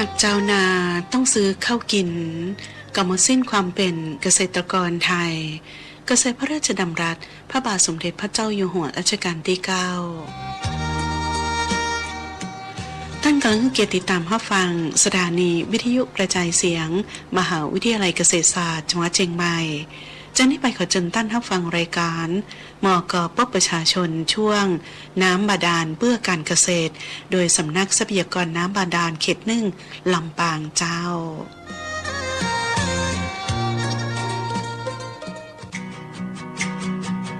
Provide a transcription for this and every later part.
ากเจ้านาต้องซื้อข้าวกินก็หมดสิ้นความเป็นเกษตรกรไทย เกษตรพระราชดำรัส พระบาทสมเด็จพระเจ้าอยู่หัวรัชกาลที่เก้าท่านกำลังเกียรติตามรับฟัง สถานีวิทยุกระจายเสียง มหาวิทยาลัยเกษตรศาสตร์จังหวัดเชียงใหม่ จากนี้ไปขอเชิญท่านรับฟังรายการมกปประชาชนช่วง น้ำบาดาลเพื่อการเกษตร โดยสำนักทรัพยากรน้ำบาดาลเขตหนึ่งลำปางเจ้า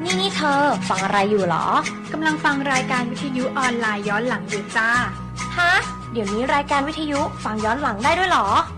นี่นี่เธอ ฟังอะไรอยู่เหรอกำลังฟังรายการวิทยุออนไลน์ย้อนหลังอยู่จ้า ฮะ เดี๋ยวนี้รายการวิทยุฟังย้อนหลังได้ด้วยเหรอใ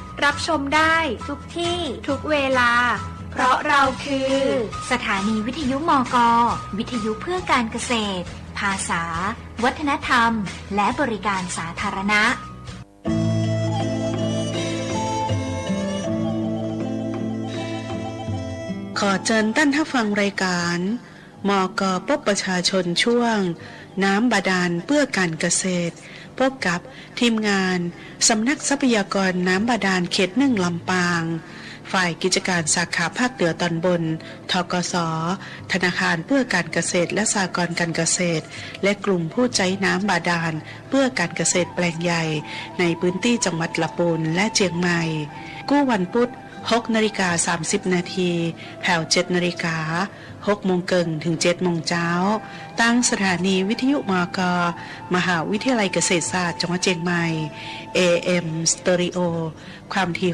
รับชมได้ทุกที่ทุกเวลา เพราะเราคือ สถานีวิทยุมก วิทยุเพื่อการเกษตร ภาษา วัฒนธรรม และบริการสาธารณะ ขอเชิญท่านท่าฟังรายการ มกปบประชาชนช่วง น้ำบาดาลเพื่อการเกษตร พบกับทีมงานสำนักทรัพยากรน้ำบาดาลเขตหนึ่งลำปาง ฝ่ายกิจการสาขาภาคเหนือตอนบน ทกส ธนาคารเพื่อการเกษตรและสหกรณ์การเกษตร และกลุ่มผู้ใจน้ำบาดาลเพื่อการเกษตรแปลงใหญ่ ในพื้นที่จังหวัดละปูนและเจียงใหม่ กู้วันพุธ6นาฬิกา30นาทีแผ่ว7นาฬิกา 6โมงเกิงถึง7โมงเช้า ตั้งสถานีวิทยุมก มหาวิทยาลัยเกษตรศาสตร์จังหวัดเชียงใหม่ AM Stereo ความถี่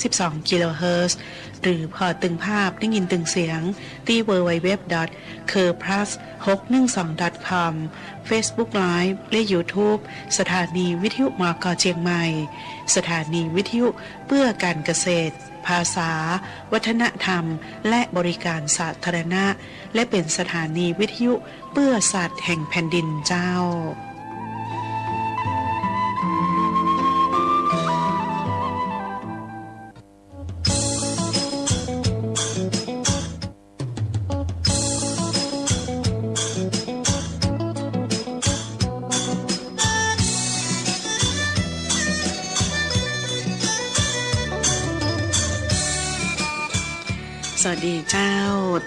612 กิโลเฮิรตซ์หรือพอตึงภาพได้ยินตึงเสียง ที่ www c u r p l u s 612 com Facebook Live และ YouTube สถานีวิทยุมก เชียงใหม่ สถานีวิทยุเพื่อการเกษตร ภาษา วัฒนธรรม และบริการสาธารณะ และเป็นสถานีวิทยุเพื่อสัตว์แห่งแผ่นดินเจ้า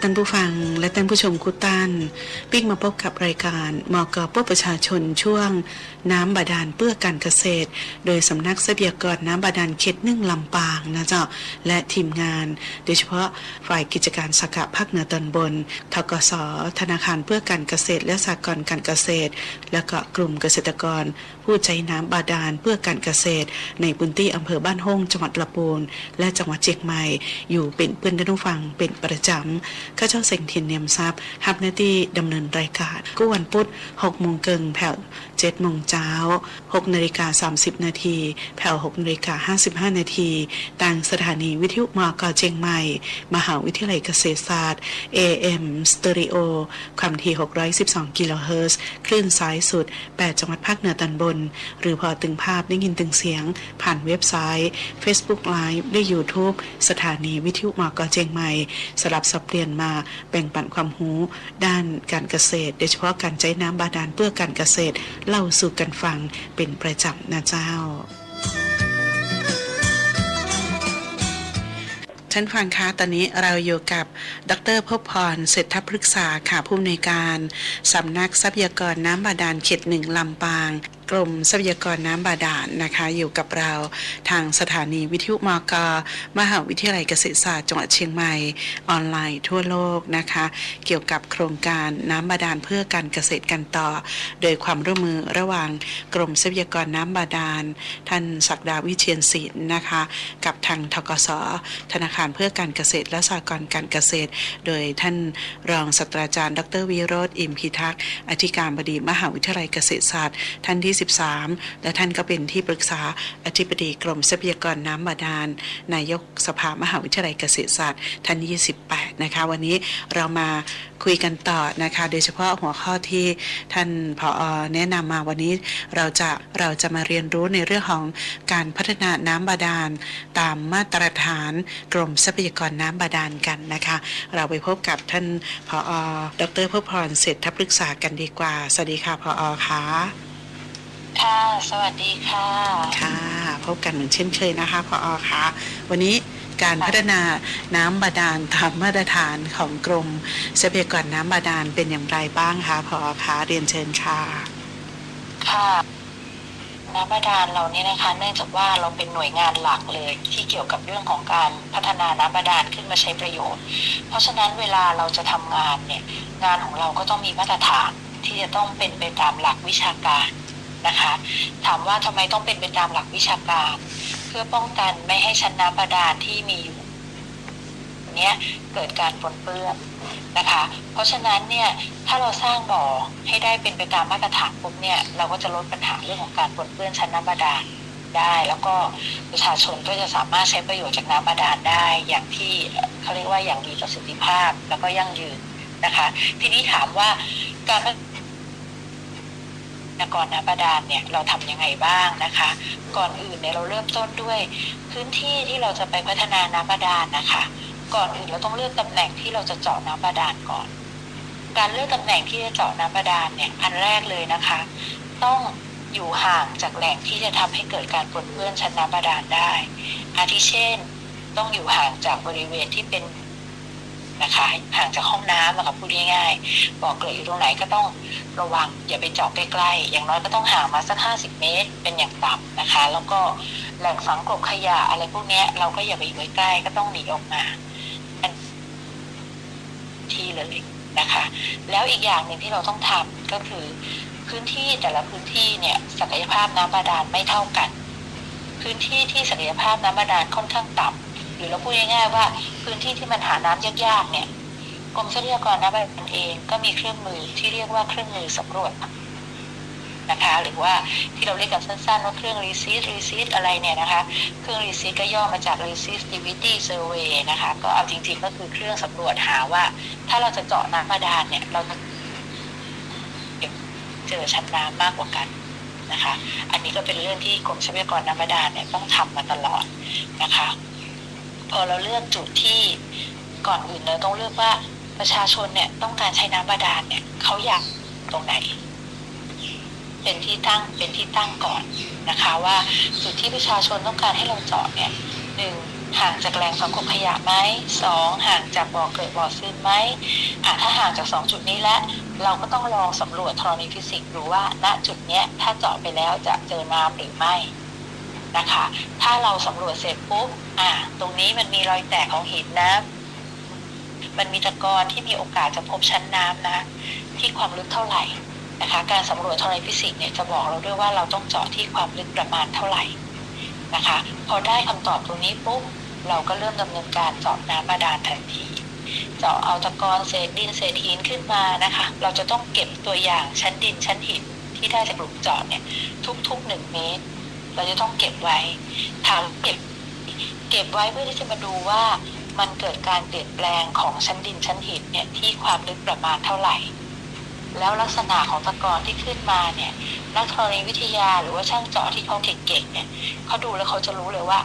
ท่านผู้ฟังและท่านผู้ชมคุตันปิ๊กมาพบกับรายการมอกปประชาชนช่วง น้ำบาดาลเพื่อการเกษตร โดยสำนักทรัพยากรน้ำบาดาลเขตหนึ่งลำปางนะเจ้าและทีมงาน โดยเฉพาะฝ่ายกิจการสาขาภาคเหนือตอนบนทกสธนาคารเพื่อการเกษตรและสหกรณ์การเกษตร และก็กลุ่มเกษตรกรผู้ใช้น้ำบาดาลเพื่อการเกษตร ในพื้นที่อำเภอบ้านห้องจังหวัดละปูนและจังหวัดเชียงใหม่ อยู่เป็นเพื่อนท่านผู้ฟังเป็นประจำข้าเจ้าเซ็งเทียนเนียมทรัพย์ฮับหน้าที่ดำเนินรายการกู้วันพุธ6โมงเกิงแผ่ว7โมงเช้า6นาฬิกา30 นาทีแผ่ว6นาฬิกา55 นาทีต่างสถานีวิทยุมกเชียงใหม่ มหาวิทยาลัยเกษตรศาสตร์ AM Stereo ความถี่612 กิโลเฮิรตซ์คลื่นสายสุด 8 จังหวัดภาคเหนือตอนบนหรือพอตึงภาพได้ยินตึงเสียง ผ่านเว็บไซต์ Facebook Live และ YouTube สถานีวิทยุมอกเชียงใหม่ สลับสับเปลี่ยนมาแบ่งปันความรู้ด้านการเกษตร โดยเฉพาะการใช้น้ำบาดาลเพื่อการเกษตร เล่าสู่กันฟังเป็นประจำนะเจ้าท่านฟังคะตอนนี้เราอยู่กับ ดรพบพรเศรษฐพฤกษาค่ะผู้อำนวยการ สำนักทรัพยากรน้ำบาดาลเขตหนึ่งลำปางกรมทรัพยากรน้ำบาดาลนะคะอยู่กับเราทางสถานีวิทยุมกมหาวิทยาลัยเกษตรศาสตร์จังหวัดเชียงใหม่ออนไลน์ทั่วโลกนะคะ เกี่ยวกับโครงการน้ำบาดาลเพื่อการเกษตรกันต่อ โดยความร่วมมือระหว่างกรมทรัพยากรน้ำบาดาล ท่านศักดาวิเชียนศิลป์นะคะ กับทางทกสธนาคารเพื่อการเกษตรและสหกรณ์การเกษตร โดยท่านรองศาสตราจารย์ ดรวิโรธอิมพิทักษ์อธิการบดีมหาวิทยาลัยเกษตรศาสตร์ ท่านที่23และท่านก็เป็นที่ปรึกษาอธิบดีกรมทรัพยากรน้ำบาดาลนายกสภามหาวิทยาลัยเกษตรศาสตร์ท่านที่28 นะคะ วันนี้เรามาคุยกันต่อนะคะ โดยเฉพาะหัวข้อที่ท่านผอแนะนำมาวันนี้เราจะเราจะมาเรียนรู้ในเรื่องของการพัฒนาน้ำบาดาล ตามมาตรฐานกรมทรัพยากรน้ำบาดาลกันนะคะ เราไปพบกับท่านผอ ดรเพพรเศรษฐปรึกษากันดีกว่า สวัสดีค่ะผอค่ะ ค่ะ สวัสดีค่ะ ค่ะ พบกันเหมือนเช่นเคยนะคะผอค่ะวันนี้การพัฒนาน้ำบาดาลตามมาตรฐานของกรมทรัพยากรน้ำบาดาลเป็นอย่างไรบ้างคะผอคะเรียนเชิญค่ะ ค่ะ น้ำบาดาลเราเนี่ยนะคะ เนื่องจากว่าเราเป็นหน่วยงานหลักเลย ที่เกี่ยวกับเรื่องของการพัฒนาน้ำบาดาลขึ้นมาใช้ประโยชน์ เพราะฉะนั้นเวลาเราจะทำงานเนี่ย งานของเราก็ต้องมีมาตรฐานที่จะต้องเป็นไปตามหลักวิชาการ นะคะ ถามว่าทำไมต้องเป็นไปตามหลักวิชาการ เพื่อป้องกันไม่ให้ชั้นน้ำบาดาลที่มีอยู่เนี้ยเกิดการปนเปื้อนนะคะ เพราะฉะนั้นเนี่ยถ้าเราสร้างบ่อให้ได้เป็นไปตามมาตรฐานปุ๊บเนี่ยเราก็จะลดปัญหาเรื่องของการปนเปื้อนชั้นน้ำบาดาลได้ แล้วก็ประชาชนก็จะสามารถใช้ประโยชน์จากน้ำบาดาลได้ อย่างที่เขาเรียกว่าอย่างมีประสิทธิภาพแล้วก็ยั่งยืนนะคะ ทีนี้ถามว่าการ นากรน้ำบาดาลเนี่ยเราทำยังไงบ้างนะคะ ก่อนอื่นเนี่ยเราเริ่มต้นด้วย พื้นที่ที่เราจะไปพัฒนาน้ำบาดาลนะคะ ก่อนอื่นเราต้องเลือกตำแหน่งที่เราจะเจาะน้ำบาดาลก่อน การเลือกตำแหน่งที่จะเจาะน้ำบาดาลเนี่ยอันแรกเลยนะคะ ต้องอยู่ห่างจากแหล่งที่จะทำให้เกิดการปนเปื้อนชั้นน้ำบาดาลได้ อาทิเช่น ต้องอยู่ห่างจากบริเวณที่เป็น นะคะห่างจากห้องน้ำนะคะพูดง่ายๆบอกเกลืออยู่ตรงไหนก็ต้องระวังอย่าไปเจาะใกล้ๆอย่างน้อยก็ต้องห่างมาสักห้าสิบเมตรเป็นอย่างต่ำนะคะ แล้วก็แหล่งฝังกลบขยะอะไรพวกนี้เราก็อย่าไปอยู่ใกล้ก็ต้องหนีออกมาที่เลยนะคะ แล้วอีกอย่างหนึ่งที่เราต้องทำก็คือพื้นที่แต่ละพื้นที่เนี่ยศักยภาพน้ำบาดาลไม่เท่ากัน พื้นที่ที่ศักยภาพน้ำบาดาลค่อนข้างต่ำ รือเราพูดง่ายๆว่า พื้นที่ที่มันหาน้ำยากๆเนี่ยกรมทรัพยากรน้ำบาดาลเองก็มีเครื่องมือที่เรียกว่าเครื่องมือสำรวจนะคะ หรือว่าที่เราเรียกกันสั้นๆว่าเครื่อง resist resist อะไรเนี่ยนะคะ เครื่อง resist ก็ย่อมาจาก resistivity survey นะคะ ก็เอาจริงๆก็คือเครื่องสำรวจหาว่า ถ้าเราจะเจาะน้ำบาดาลเนี่ยเราจะเจอชั้นน้ำมากกว่ากันนะคะ อันนี้ก็เป็นเรื่องที่กรมทรัพยากรน้ำบาดาลเนี่ยต้องทำมาตลอดนะคะ พอเราเลือกจุดที่ก่อนอื่นเราต้องเลือกว่าประชาชนเนี่ยต้องการใช้น้ำบาดาลเนี่ยเขาอยากตรงไหน เป็นที่ตั้งเป็นที่ตั้งก่อนนะคะ ว่าจุดที่ประชาชนต้องการให้เราเจาะเนี่ยหนึ่งห่างจากแหล่งสังคมขยะไหมสองห่างจากบ่อเกิดบ่อซึมไหมอะถ้าห่างจากสองจุดนี้แล้วเราก็ต้องลองสำรวจธรณีฟิสิกส์ดูว่าณจุดเนี้ยถ้าเจาะไปแล้วจะเจอน้ำหรือไม่ นะคะ ถ้าเราสำรวจเสร็จปุ๊บอะตรงนี้มันมีรอยแตกของหินนะ มันมีตะกอนที่มีโอกาสจะพบชั้นน้ำนะ ที่ความลึกเท่าไหร่นะคะ การสำรวจธรณีฟิสิกส์เนี่ยจะบอกเราด้วยว่าเราต้องเจาะที่ความลึกประมาณเท่าไหร่นะคะ พอได้คำตอบตรงนี้ปุ๊บเราก็เริ่มดำเนินการเจาะน้ำบาดาลทันทีเจาะเอาตะกอนเศษดินเศษหินขึ้นมานะคะ เราจะต้องเก็บตัวอย่างชั้นดินชั้นหินที่ได้จากหลุมเจาะเนี่ยทุกๆหนึ่งเมตร เราจะต้องเก็บไว้ถามเก็บ เก็บไว้เพื่อที่จะมาดูว่ามันเกิดการเปลี่ยนแปลงของชั้นดินชั้นหินเนี่ยที่ความลึกประมาณเท่าไหร่ แล้วลักษณะของตะกอนที่ขึ้นมาเนี่ย นักธรณีวิทยาหรือว่าช่างเจาะที่เขาเก่งๆเนี่ยเขาดูแล้วเขาจะรู้เลยว่า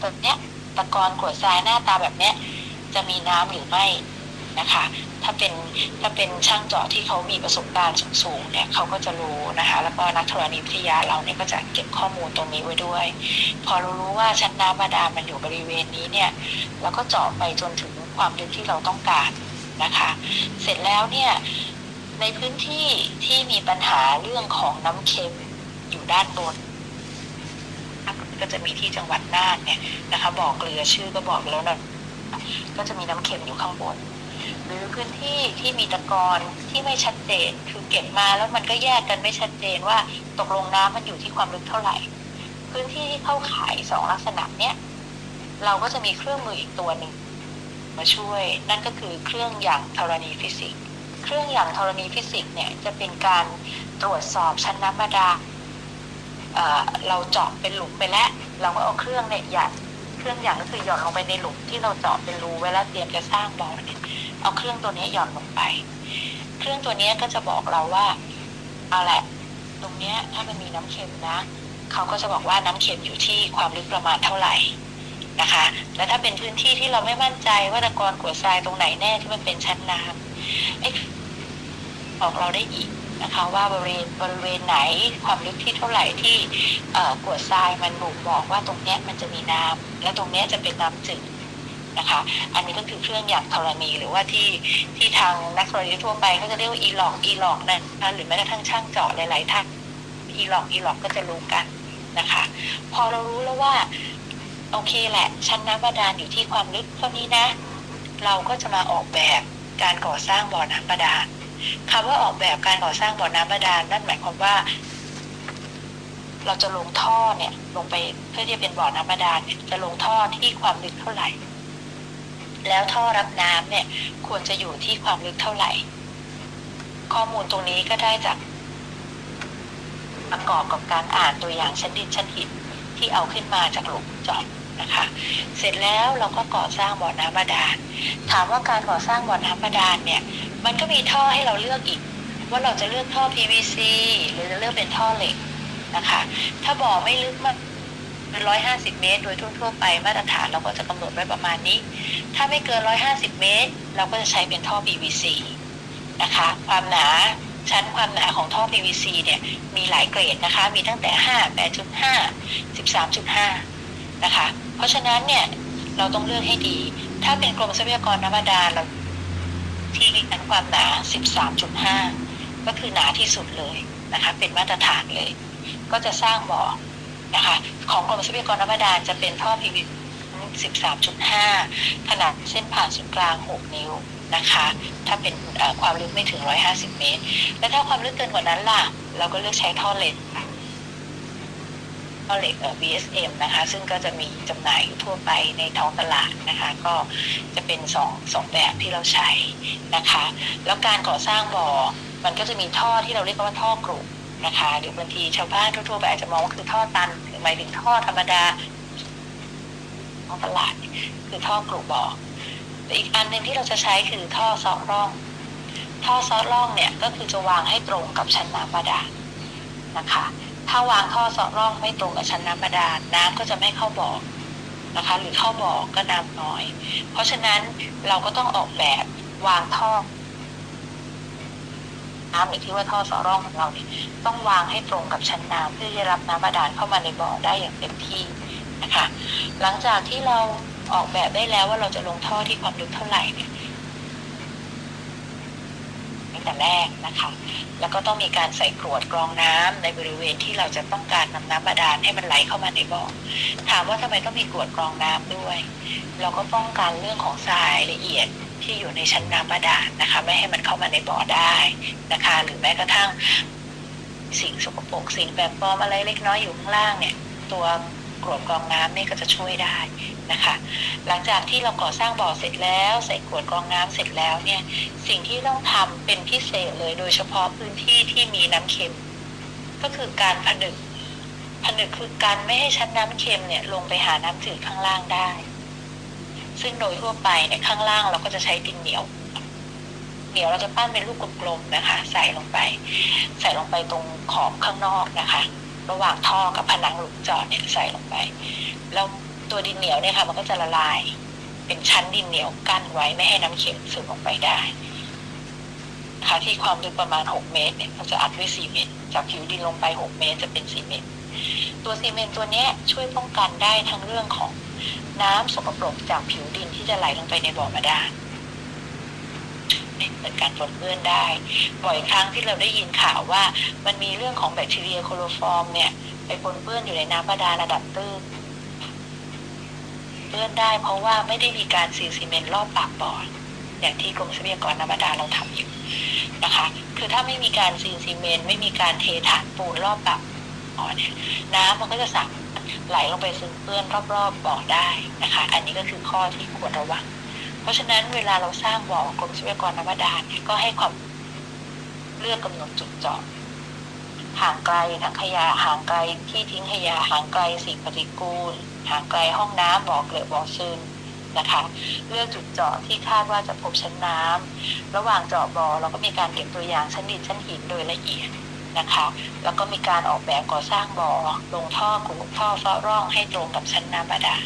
ตัวเนี้ยตะกอนกรวดทรายหน้าตาแบบเนี้ยจะมีน้ำหรือไม่ นะคะ ถ้าเป็นถ้าเป็นช่างเจาะที่เขามีประสบการณ์สูงๆเนี่ยเขาก็จะรู้นะคะ แล้วก็นักธรณีวิทยาเราเนี่ยก็จะเก็บข้อมูลตรงนี้ไว้ด้วย พอเรารู้ว่าชั้นน้ำบาดาลมันอยู่บริเวณนี้เนี่ยเราก็เจาะไปจนถึงความลึกที่เราต้องการนะคะ เสร็จแล้วเนี่ยในพื้นที่ที่มีปัญหาเรื่องของน้ำเค็มอยู่ด้านบน ก็จะมีที่จังหวัดน่านเนี่ยนะคะ บอกเกลือชื่อก็บอกแล้วนะก็จะมีน้ำเค็มอยู่ข้างบน หรือพื้นที่ที่มีตะกอนที่ไม่ชัดเจนคือเก็บมาแล้วมันก็แยกกันไม่ชัดเจนว่าตกลงน้ำมันอยู่ที่ความลึกเท่าไหร่ พื้นที่ที่เข้าข่ายสองลักษณะเนี้ยเราก็จะมีเครื่องมืออีกตัวหนึ่งมาช่วย นั่นก็คือเครื่องอย่างธรณีฟิสิกส์เครื่องอย่างธรณีฟิสิกส์เนี่ยจะเป็นการตรวจสอบชั้นน้ำบาดาลเเราเจาะเป็นหลุมไปแล้ว เราก็เอาเครื่องเนี่ยหยัดเครื่องอย่างก็คือหย่อนลงไปในหลุมที่เราเจาะเป็นรูไว้แล้วเตรียมจะสร้างบ่อเนี่ย เอาเครื่องตัวนี้หย่อนลงไป เครื่องตัวนี้ก็จะบอกเราว่า เอาแหละ ตรงเนี้ยถ้ามันมีน้ำเค็มนะ เขาก็จะบอกว่าน้ำเค็มอยู่ที่ความลึกประมาณเท่าไหร่นะคะ และถ้าเป็นพื้นที่ที่เราไม่มั่นใจว่าตะกอนกรวดทรายตรงไหนแน่ที่มันเป็นชั้นน้ำไอ้บอกเราได้อีกนะคะว่าบริเวณบริเวณไหนความลึกที่เท่าไหร่ที่กรวดทรายมันบ่งบอกว่าตรงเนี้ยมันจะมีน้ำและตรงเนี้ยจะเป็นน้ำจืด นะคะ อันนี้ก็คือเครื่องหยักธรณีหรือว่าที่ที่ทางนักธรณีทั่วไปเขาจะเรียกว่าอีหลอกอีหลอกนะคะหรือแม้กระทั่งช่างเจาะหลายๆท่านอีหลอกอีหลอกก็จะรู้กันนะคะ พอเรารู้แล้วว่าโอเคแหละ ชั้นน้ำบาดาลอยู่ที่ความลึกเท่านี้นะ เราก็จะมาออกแบบการก่อสร้างบ่อน้ำบาดาลคำว่าออกแบบการก่อสร้างบ่อน้ำบาดาลนั่นหมายความว่า เราจะลงท่อเนี่ย ลงไปเพื่อที่จะเป็นบ่อน้ำบาดาลจะลงท่อที่ความลึกเท่าไหร่ แล้วท่อรับน้ำเนี่ยควรจะอยู่ที่ความลึกเท่าไหร่ ข้อมูลตรงนี้ก็ได้จากประกอบกับการอ่านตัวอย่างชั้นดินชั้นหินที่เอาขึ้นมาจากหลุมเจาะนะคะ เสร็จแล้วเราก็ก่อสร้างบ่อน้ำบาดาล ถามว่าการก่อสร้างบ่อน้ำบาดาลเนี่ย มันก็มีท่อให้เราเลือกอีก ว่าเราจะเลือกท่อ PVC หรือจะเลือกเป็นท่อเหล็กนะคะ ถ้าบ่อไม่ลึกมาก ร้อยห้าสิบเมตร โดยทั่วๆไปมาตรฐานเราก็จะกำหนดไว้ประมาณนี้ ถ้าไม่เกินร้อยห้าสิบเมตร เราก็จะใช้เป็นท่อ PVC นะคะ ความหนาชั้นความหนาของท่อ PVC เนี่ยมีหลายเกรดนะคะ มีตั้งแต่ 5 8.5 13.5 นะคะ เพราะฉะนั้นเนี่ยเราต้องเลือกให้ดี ถ้าเป็นกรมทรัพยากรน้ำบาดาลเราที่ชั้นความหนา 13.5 ก็คือหนาที่สุดเลยนะคะ เป็นมาตรฐานเลย ก็จะสร้างบ่อ นะคะ ของกรมทรัพยากรน้ำบาดาลจะเป็นท่อ PVC 13.5 ขนาดเส้นผ่านศูนย์กลาง 6 นิ้วนะคะ ถ้าเป็นความลึกไม่ถึง 150 เมตร และถ้าความลึกเกินกว่านั้นล่ะ เราก็เลือกใช้ท่อเหล็กท่อเหล็กเอ่อ BSM นะคะ ซึ่งก็จะมีจำหน่ายอยู่ทั่วไปในท้องตลาดนะคะ ก็จะเป็นสองสองแบบที่เราใช้นะคะ แล้วการก่อสร้างบ่อ มันก็จะมีท่อที่เราเรียกว่าท่อกรุ นะคะหรือบางทีชาวบ้านทั่วๆไปอาจจะมองว่าคือท่อตันหรือหมายถึงท่อธรรมดาท้องตลาด คือท่อกรุบอแต่อีกอันหนึ่งที่เราจะใช้คือท่อซอร่อง ท่อซอร่องเนี่ยก็คือจะวางให้ตรงกับชั้นน้ำบาดาลนะคะ ถ้าวางท่อซอร่องไม่ตรงกับชั้นน้ำบาดาลน้ำก็จะไม่เข้าบ่อนะคะ หรือเข้าบ่อก็น้ำน้อย เพราะฉะนั้นเราก็ต้องออกแบบวางท่อ น้ำหรือที่ว่าท่อสอร่องของเราเนี่ยต้องวางให้ตรงกับชั้นน้ำเพื่อจะรับน้ำบาดาลเข้ามาในบ่อได้อย่างเต็มที่นะคะหลังจากที่เราออกแบบได้แล้วว่าเราจะลงท่อที่ความลึกเท่าไหร่เนี่ยตั้งแต่แรกนะคะ แล้วก็ต้องมีการใส่กรวดกรองน้ำในบริเวณที่เราจะต้องการนำน้ำบาดาลให้มันไหลเข้ามาในบ่อ ถามว่าทำไมต้องมีกรวดกรองน้ำด้วย เราก็ป้องกันเรื่องของทรายละเอียด ที่อยู่ในชั้นน้ำบาดาลนะคะ ไม่ให้มันเข้ามาในบ่อได้นะคะ หรือแม้กระทั่งสิ่งสกปรกสิ่งแปลกปลอมอะไรเล็กน้อยอยู่ข้างล่างเนี่ย ตัวกรวดกรองน้ำนี่ก็จะช่วยได้นะคะ หลังจากที่เราก่อสร้างบ่อเสร็จแล้ว ใส่กรวดกรองน้ำเสร็จแล้วเนี่ย สิ่งที่ต้องทำเป็นพิเศษเลยโดยเฉพาะพื้นที่ที่มีน้ำเค็ม ก็คือการผนึกผนึกคือการไม่ให้ชั้นน้ำเค็มเนี่ยลงไปหาน้ำจืดข้างล่างได้ ซึ่งโดยทั่วไปเนี่ยข้างล่างเราก็จะใช้ดินเหนียว เหนียวเราจะปั้นเป็นลูกกลมๆนะคะ ใส่ลงไป ใส่ลงไปตรงขอบข้างนอกนะคะ ระหว่างท่อกับผนังหลุมจาะเนี่ยใส่ลงไปแล้วตัวดินเหนียวเนี่ยค่ะ มันก็จะละลาย เป็นชั้นดินเหนียวกั้นไว้ไม่ให้น้ำเค็มซึมออกไปได้ค่ะที่ความลึกประมาณ 6 เมตรเนี่ยเราจะอัดด้วยซีเมนต์จากผิวดินลงไป 6 เมตรจะเป็นซีเมนต์ตัวซีเมนต์ตัวเนี้ยช่วยป้องกันได้ทั้งเรื่องของ น้ำสกปรกจากผิวดินที่จะไหลลงไปในบ่อบาดาลเกิดการปนเปื้อนได้ บ่อยครั้งที่เราได้ยินข่าวว่า มันมีเรื่องของแบคทีเรียโคโลฟอร์มเนี่ย ไปปนเปื้อนอยู่ในน้ำบาดาลระดับตื้นเปื้อนได้เพราะว่าไม่ได้มีการซีลซีเมนต์รอบปากบ่ออย่างที่กรมทรัพยากรน้ำบาดาลเราทำอยู่นะคะ คือถ้าไม่มีการซีลซีเมนต์ไม่มีการเทฐานปูนรอบปากบ่อเนี่ยน้ำมันก็จะสามารถ ไหลลงไปซึมเปื้อนรอบๆบ่อได้นะคะ อันนี้ก็คือข้อที่ควรระวัง เพราะฉะนั้นเวลาเราสร้างบ่อกรมทรัพยากรน้ำบาดาลเนี่ยก็ให้ความเลือกกำหนดจุดเจาะห่างไกลถังขยะห่างไกลที่ทิ้งขยะห่างไกลสิ่งปฏิกูลห่างไกลห้องน้ำบ่อเกลือบ่อซึมนะคะเลือกจุดเจาะที่คาดว่าจะพบชั้นน้ำระหว่างเจาะบ่อเราก็มีการเก็บตัวอย่างชั้นดินชั้นหินโดยละเอียด นะคะ แล้วก็มีการออกแบบก่อสร้างบ่อลงท่อขุดท่อเฝ้าร่องให้ตรงกับชั้นน้ำบาดาล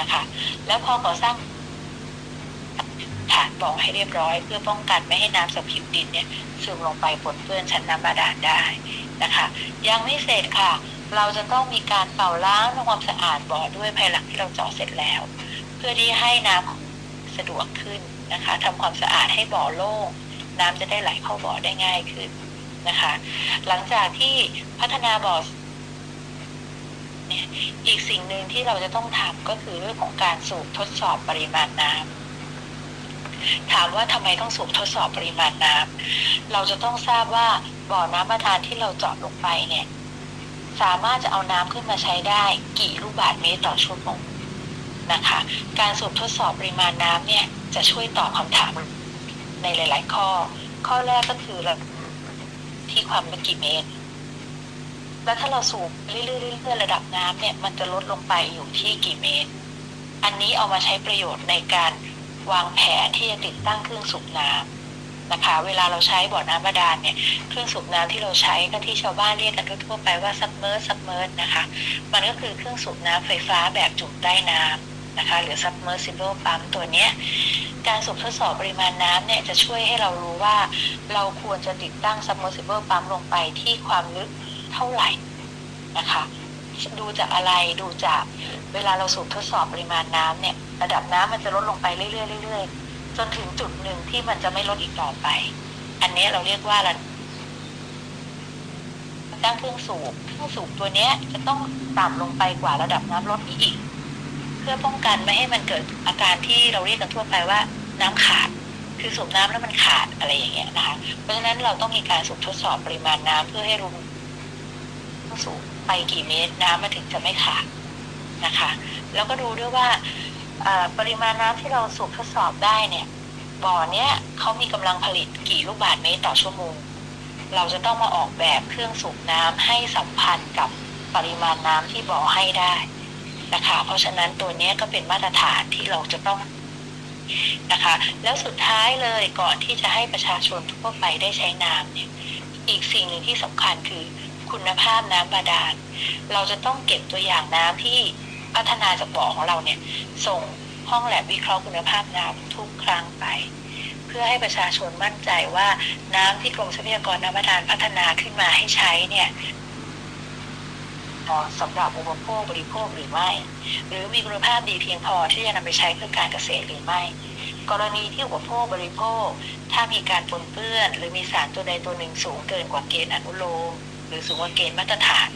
นะคะ แล้วพอก่อสร้างฐานบ่อให้เรียบร้อย เพื่อป้องกันไม่ให้น้ำจากผิวดินเนี่ยซึมลงไปปนเปื้อนชั้นน้ำบาดาลได้นะคะ ยังไม่เสร็จค่ะ เราจะต้องมีการเป่าล้างทำความสะอาดบ่อด้วยภายหลังที่เราเจาะเสร็จแล้ว เพื่อที่ให้น้ำสะดวกขึ้นนะคะทำความสะอาดให้บ่อโล่งน้ำจะได้ไหลเข้าบ่อได้ง่ายขึ้น นะคะ หลังจากที่พัฒนาบ่ออีกสิ่งหนึ่งที่เราจะต้องทำก็คือเรื่องของการสูบทดสอบปริมาณน้ำถามว่าทำไมต้องสูบทดสอบปริมาณน้ำเราจะต้องทราบว่าบ่อน้ำบาดาลที่เราเจาะลงไปเนี่ยสามารถจะเอาน้ำขึ้นมาใช้ได้กี่ลูกบาศก์เมตรต่อชั่วโมงนะคะ การสูบทดสอบปริมาณน้ำเนี่ยจะช่วยตอบคำถามในหลาย ๆ ข้อ ข้อแรกก็คือเรา ที่ความลึกกี่เมตร แล้วถ้าเราสูบเรื่อยๆเรื่อยๆระดับน้ำเนี่ยมันจะลดลงไปอยู่ที่กี่เมตร อันนี้เอามาใช้ประโยชน์ในการวางแผนที่จะติดตั้งเครื่องสูบน้ำนะคะ เวลาเราใช้บ่อน้ำบาดาลเนี่ยเครื่องสูบน้ำที่เราใช้ก็ที่ชาวบ้านเรียกกันทั่วไปว่าซับเมอร์ซับเมอร์นะคะ มันก็คือเครื่องสูบน้ำไฟฟ้าแบบจุ่มใต้น้ำ นะคะหรือ submersible pump ตัวเนี้ยการสูบทดสอบปริมาณน้ำเนี่ยจะช่วยให้เรารู้ว่า เราควรจะติดตั้ง submersible pump ลงไปที่ความลึกเท่าไหร่นะคะดูจากอะไรดูจากเวลาเราสูบทดสอบปริมาณน้ำเนี่ย ระดับน้ำมันจะลดลงไปเรื่อยๆเรื่อยๆจนถึงจุดหนึ่งที่มันจะไม่ลดอีกต่อไป อันนี้เราเรียกว่าระตั้งเครื่องสูบเครื่องสูบตัวเนี้ยจะต้องต่ำลงไปกว่าระดับน้ำลดนี้อีก เพื่อป้องกันไม่ให้มันเกิดอาการที่เราเรียกกันทั่วไปว่าน้ำขาด คือสูบน้ำแล้วมันขาดอะไรอย่างเงี้ยนะคะ เพราะฉะนั้นเราต้องมีการสูบทดสอบปริมาณน้ำเพื่อให้รู้ว่าสูบไปกี่เมตรน้ำมันถึงจะไม่ขาดนะคะ แล้วก็ดูด้วยว่าปริมาณน้ำที่เราสูบทดสอบได้เนี่ยบ่อเนี้ยเขามีกำลังผลิตกี่ลูกบาศก์เมตรต่อชั่วโมง เราจะต้องมาออกแบบเครื่องสูบน้ำให้สัมพันธ์กับปริมาณน้ำที่บ่อให้ได้ นะคะ เพราะฉะนั้นตัวนี้ก็เป็นมาตรฐานที่เราจะต้องนะคะ แล้วสุดท้ายเลยก่อนที่จะให้ประชาชนทั่วไปได้ใช้น้ำเนี่ย อีกสิ่งหนึ่งที่สำคัญคือคุณภาพน้ำบาดาล เราจะต้องเก็บตัวอย่างน้ำที่พัฒนาจากบ่อของเราเนี่ย ส่งห้องแลบวิเคราะห์คุณภาพน้ำทุกครั้งไปเพื่อให้ประชาชนมั่นใจว่าน้ำที่กรมทรัพยากรน้ำบาดาลพัฒนาขึ้นมาให้ใช้เนี่ย เหมาะสำหรับอุปโภคบริโภคหรือไม่ หรือมีคุณภาพดีเพียงพอที่จะนำไปใช้เพื่อการเกษตรหรือไม่ กรณีที่อุปโภคบริโภค ถ้ามีการปนเปื้อน หรือมีสารตัวใดตัวหนึ่งสูงเกินกว่าเกณฑ์อนุโลมหรือสูงกว่าเกณฑ์มาตรฐาน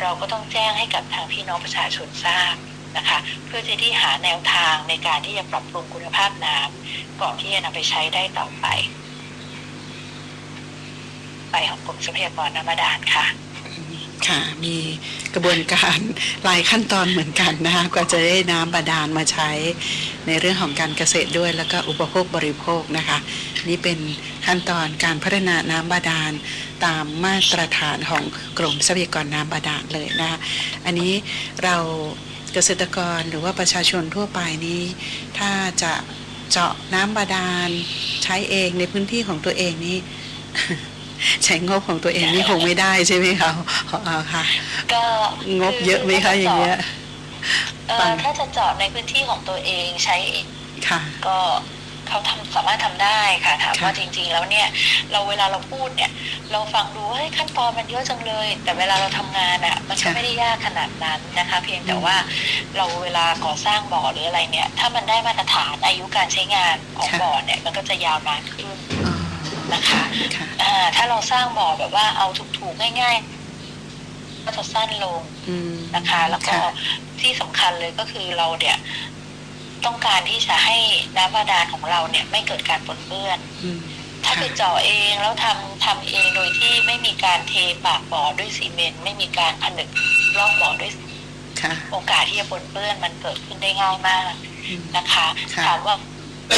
เราก็ต้องแจ้งให้กับทางพี่น้องประชาชนทราบนะคะเพื่อจะที่หาแนวทางในการที่จะปรับปรุงคุณภาพน้ำก่อนที่จะนำไปใช้ได้ต่อไป ไปของกรมทรัพยากรน้ำบาดาลค่ะ ค่ะ มีกระบวนการหลายขั้นตอนเหมือนกันนะคะกว่าจะได้น้ำบาดาลมาใช้ในเรื่องของการเกษตรด้วย แล้วก็อุปโภคบริโภคนะคะ นี่เป็นขั้นตอนการพัฒนาน้ำบาดาลตามมาตรฐานของกรมทรัพยากรน้ำบาดาลเลยนะคะอันนี้เราเกษตรกรหรือว่าประชาชนทั่วไปนี้ ถ้าจะเจาะน้ำบาดาลใช้เองในพื้นที่ของตัวเองนี้ ใช้งบของตัวเองนี่คงไม่ได้ใช่ไหมคะอ๋อค่ะ ก็งบเยอะไหมคะอย่างเงี้ยเอ่ฟัองถ้าจะเจาะในพื้นที่ของตัวเองใช้ค่ะก็เขาทำสามารถทำได้ค่ะถามค่ะว่าจริง ๆ แล้วเนี่ย เราเวลาเราพูดเนี่ย เราฟังดูว่าเฮ้ยขั้นตอนมันเยอะจังเลย แต่เวลาเราทำงานอะ มันก็ไม่ได้ยากขนาดนั้นนะคะ เพียงแต่ว่าเราเวลาก่อสร้างบ่อหรืออะไรเนี่ย ถ้ามันได้มาตรฐานอายุการใช้งานของบ่อเนี่ย มันก็จะยาวนานขึ้นอ๋อ นะคะค่ะอ่าถ้าเราสร้างบ่อแบบว่าเอาถูกๆง่าย ๆ ก็จะสั้นลงอืมนะคะ แล้วก็ค่ะที่สำคัญเลยก็คือเราเนี่ย ต้องการที่จะให้น้ำบาดาลของเราเนี่ย ไม่เกิดการปนเปื้อนอืมถ้าค่ะไปเจาะเองแล้วทำทำเองโดยที่ไม่มีการเทปากบ่อด้วยซีเมนต์ไม่มีการผนึกรอบบ่อด้วยค่ะโอกาสที่จะปนเปื้อนมันเกิดขึ้นได้ง่ายมากอืมนะคะค่ะถามว่า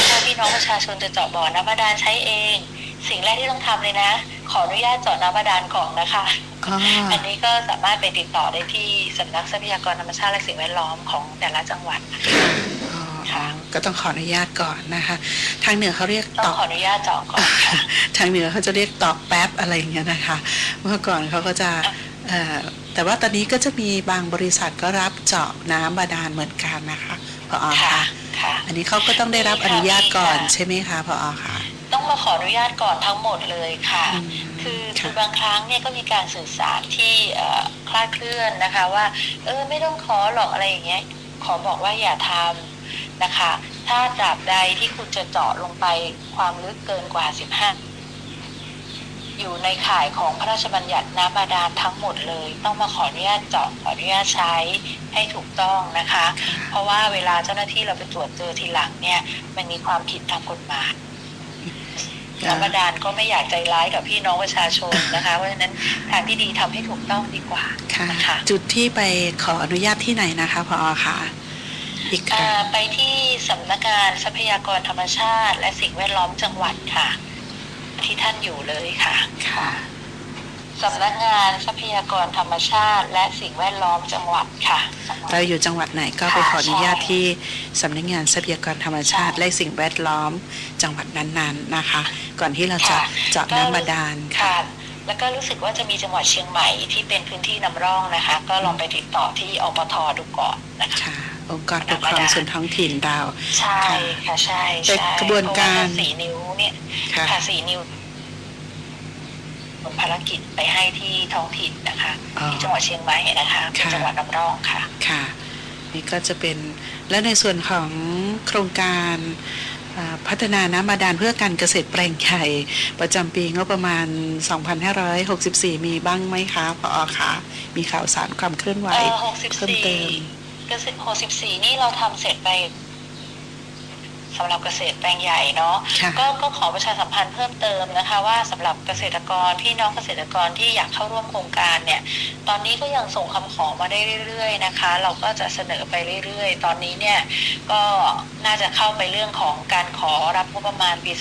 ถ้าพี่น้องประชาชนจะเจาะบ่อน้ำบาดาลใช้เอง สิ่งแรกที่ต้องทำเลยนะ ขออนุญาตเจาะน้ำบาดาลก่อนนะคะอ๋ออันนี้ก็สามารถไปติดต่อได้ที่สำนักทรัพยากรธรรมชาติและสิ่งแวดล้อมของแต่ละจังหวัดนะคะ อ๋อค่ะ ก็ต้องขออนุญาตก่อนนะคะ ทางเหนือเขาเรียกต้อตงอกขออนุญาตเจาะก่อนค่ะ ทางเหนือเขาจะเรียกตอกแป๊บอะไรอย่างเงี้ยนะคะ เมื่อก่อนเขาก็จะเอ่อแต่ว่าตอนนี้ก็จะมีบางบริษัทก็รับเจาะน้ำบาดาลเหมือนกันนะคะพอค่ะ ค่ะค่ะอันนี้เขาก็ต้องได้รับอนุญาตก่อนมีค่ะใช่ไหมคะพอค่ะ ต้องมาขออนุญาตก่อนทั้งหมดเลยค่ะอืมคือค่ะคือบางครั้งเนี่ยก็มีการสื่อสารที่เอ่อคลาดเคลื่อนนะคะ ว่า เออไม่ต้องขอหรอกอะไรอย่างเงี้ยขอบอกว่าอย่าทำนะคะ ถ้าตราบใดที่คุณจะเจาะลงไปความลึกเกินกว่า 15 อยู่ในข่ายของพระราชบัญญัติน้ำบาดาลทั้งหมดเลย ต้องมาขออนุญาตเจาะขออนุญาตใช้ให้ถูกต้องนะคะ เพราะว่าเวลาเจ้าหน้าที่เราไปตรวจเจอทีหลังเนี่ย มันมีความผิดทางกฎหมาย ธรรมดานก็ไม่อยากใจร้ายกับพี่น้องประชาชนนะคะ เพราะฉะนั้นทางที่ดีทำให้ถูกต้องดีกว่าค่ะนะคะจุดที่ไปขออนุญาตที่ไหนนะคะพอค่ะอีกคอ่ารั้งไปที่สำนักงานทรัพยากรธรรมชาติ และสิ่งแวดล้อมจังหวัดค่ะ ที่ท่านอยู่เลยค่ะค่ะ สำนักงานทรัพยากรธรรมชาติ และสิ่งแวดล้อมจังหวัดค่ะ เราอยู่จังหวัดไหนก็ไปค่ะขออนุญาตใช่ที่สำนักงานทรัพยากรธรรมชาติใช่และสิ่งแวดล้อมจังหวัดนั้นๆนะคะ ก่อนที่เราจะค่ะเจาะน้ำบาดาลค่ะค่ะแล้วก็รู้สึกว่าจะมีจังหวัดเชียงใหม่ที่เป็นพื้นที่นำร่องนะคะ ก็ลองไปติดต่อที่อปทดูก่อนนะคะค่ะองค์กรปกครองส่วนท้องถิ่นเราใช่ค่ะใช่แต่ใช่กระบวนการเพะว่สีนิ้วเนี่ยค่ะค่ะสีนิ้วผล ภารกิจไปให้ที่ท้องถิ่นนะคะอ๋อที่จังหวัดเชียงใหม่นะคะเป็นค่ะ จังหวัดนำร่องค่ะ ค่ะนี่ก็จะเป็นและในส่วนของโครงการอ่าพัฒนาน้ำบาดาลเพื่อการเกษตรแปลงใหญ่ประจำปีงบประมาณ 2564 มีบ้างไหมคะพอคะมีข่าวสารความเคลื่อนไหว เอ่อหกสิบเพิ่มเติสี่มเกษตรหกสิบสี่นี่เราทำเสร็จไป สำหรับเกษตรแปลงใหญ่เนาะค่ะก็ก็ขอประชาสัมพันธ์เพิ่มเติมนะคะว่าสำหรับเกษตรกรพี่น้องเกษตรกรที่อยากเข้าร่วมโครงการเนี่ยตอนนี้ก็ยังส่งคำขอมาได้เรื่อย ๆนะคะ เราก็จะเสนอไปเรื่อย ๆ ตอนนี้เนี่ยก็น่าจะเข้าไปเรื่องของการขอรับงบประมาณปี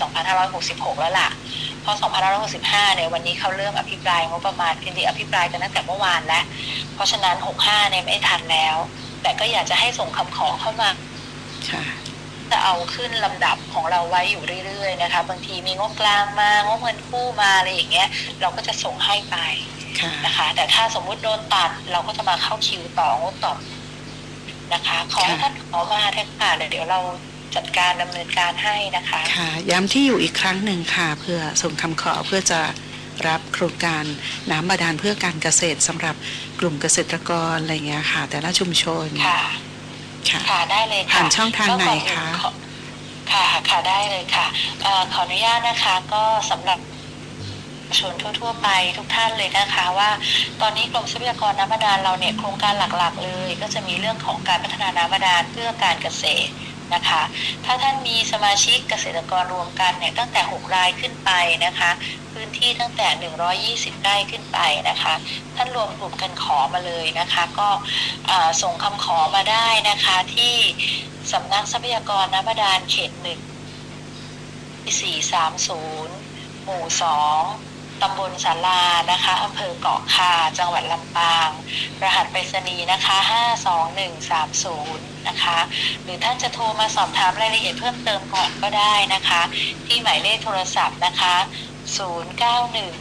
2566 แล้วล่ะเพราะ2565 เนี่ยวันนี้เขาเริ่มอภิปรายงบประมาณจริงๆอภิปรายกันตั้งแต่เมื่อวานแล้ว เพราะฉะนั้น 65 เนี่ยไม่ทันแล้ว แต่ก็อยากจะให้ส่งคำขอเข้ามา ค่ะ จะเอาขึ้นลำดับของเราไว้อยู่เรื่อยๆนะคะ บางทีมีงบกลางมางบเงินกู้มาอะไรอย่างเงี้ยเราก็จะส่งให้ไปค่ะนะคะ แต่ถ้าสมมุติโดนตัดเราก็จะมาเข้าคิวต่องบต่อนะคะ ขอให้ท่านขอมาเถอะค่ะเดี๋ยวเราจัดการดำเนินการให้นะคะค่ะย้ำที่อยู่อีกครั้งหนึ่งค่ะ เพื่อส่งคำขอเพื่อจะรับโครงการน้ำบาดาลเพื่อการเกษตรสำหรับกลุ่มเกษตรกรอะไรเงี้ยค่ะ แต่ละชุมชนค่ะ ค่ะค่ะได้เลยค่ะผ่านช่องทางไหนคะ ก็ขอค่ะค่ะได้เลยค่ะเอ่อขออนุญาตนะคะก็สำหรับประชาชนทั่ว ๆ ไปทุกท่านเลยนะคะว่า ตอนนี้กรมทรัพยากรน้ำบาดาลเราเนี่ยโครงการหลักๆ เลย ก็จะมีเรื่องของการพัฒนาน้ำบาดาลเพื่อการเกษตรนะคะ ถ้าท่านมีสมาชิกเกษตรกรรวมกันเนี่ยตั้งแต่ 6 รายขึ้นไปนะคะ พื้นที่ตั้งแต่ 120 ไร่ขึ้นไปนะคะ ท่านรวมกลุ่มกันขอมาเลยนะคะ ก็ส่งคำขอมาได้นะคะที่สำนักทรัพยากรน้ำบาดาลเขตหนึ่งสี่สามศูนย์หมู่สองตำบลสารานะคะอำเภอเกาะคา จังหวัดลำปาง รหัสไปรษณีย์นะคะห้าสองหนึ่งสามศูนย์นะคะ หรือท่านจะโทรมาสอบถามรายละเอียดเพิ่มเติมก่อนก็ได้นะคะ ที่หมายเลขโทรศัพท์นะคะ 091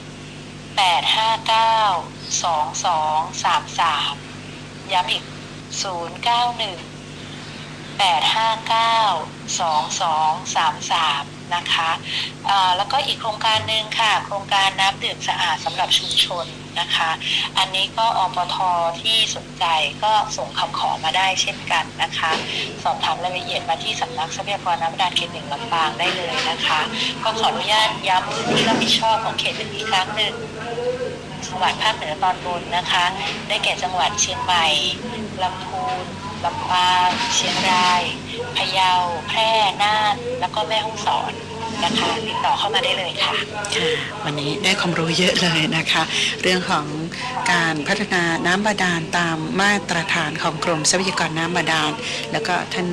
859 2233 ย้ำอีก 091 859 2233 นะคะแล้วก็อีกโครงการหนึ่งค่ะ โครงการน้ำดื่มสะอาดสำหรับชุมชนนะคะ อันนี้ก็อปทที่สนใจก็ส่งคำขอมาได้เช่นกันนะคะ สอบถามรายละเอียดมาที่สำนักทรัพยากรน้ำบาดาลเขตหนึ่งลำปางได้เลยนะคะ ก็ขออนุญาตย้ำพื้นที่รับผิดชอบของเขตหนึ่งอีกครั้งหนึ่งจังหวัดภาคเหนือตอนบนนะคะ ได้แก่จังหวัดเชียงใหม่ลำพูนลำปางเชียงราย พะเยา แพร่ น่า แล้วก็แม่ฮ่องสอนนะคะติดต่อเข้ามาได้เลยค่ะค่ะ วันนี้ได้ความรู้เยอะเลยนะคะ เรื่องของการพัฒนาน้ำบาดาลตามมาตรฐานของกรมทรัพยากรน้ำบาดาล แล้วก็ท่าน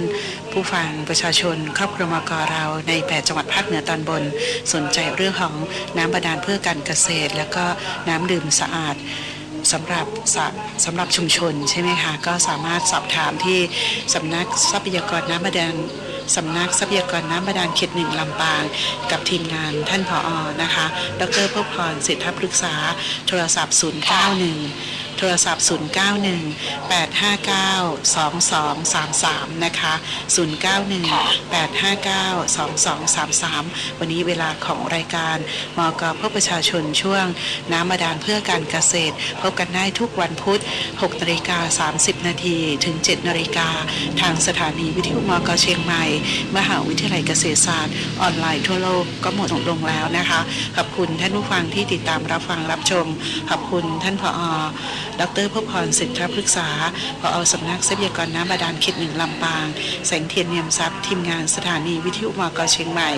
ผู้ฟังประชาชน ครอบครัวมกเราในแปดจังหวัดภาคเหนือตอนบน สนใจเรื่องของน้ำบาดาลเพื่อการเกษตร แล้วก็น้ำดื่มสะอาด สำหรับสสำหรับชุมชนใช่ไหมคะก็สามารถสอบถามที่สำนักทรัพยากรน้ำบาดาลสำนักทรัพยากรน้ำบาดาลเขตหนึ่งลำปาง กับทีมงานท่านผออนะคะ ดรพพรสิทธปรึกษา โทรศัพท์ 091 โทรศัพท์ 091 859 2233 นะคะ 091 859 2233 วันนี้เวลาของรายการมกเพื่อประชาชนช่วง น้ำบาดาลเพื่อการเกษตร พบกันได้ทุกวันพุธ6นาฬิกา30 นาที ถึง 7 นาฬิกา ทางสถานีวิทยุมกเชียงใหม่ มหาวิทยาลัยเกษตรศาสตร์ ออนไลน์ทั่วโลกก็หมดลงแล้วนะคะ ขอบคุณท่านผู้ฟังที่ติดตามรับฟังรับชม ขอบคุณท่านผอ ดรพพรสิทธปรึกษาผอสำนักทรัพยากรน้ำบาดาลเขตหนึ่งลำปาง แสงเทียนเนียมทรัพย์ทีมงานสถานีวิทยุมกเชียงใหม่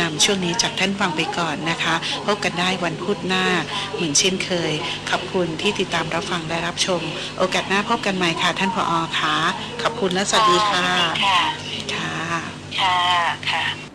นำช่วงนี้จากท่านฟังไปก่อนนะคะ พบกันได้วันพุธหน้า เหมือนเช่นเคย ขอบคุณที่ติดตามรับฟังและรับชม โอกาสหน้าพบกันใหม่ค่ะ ท่านผอค่ะขอบคุณและสวัสดีค่ะ ค่ะ ค่ะค่ะค่ะ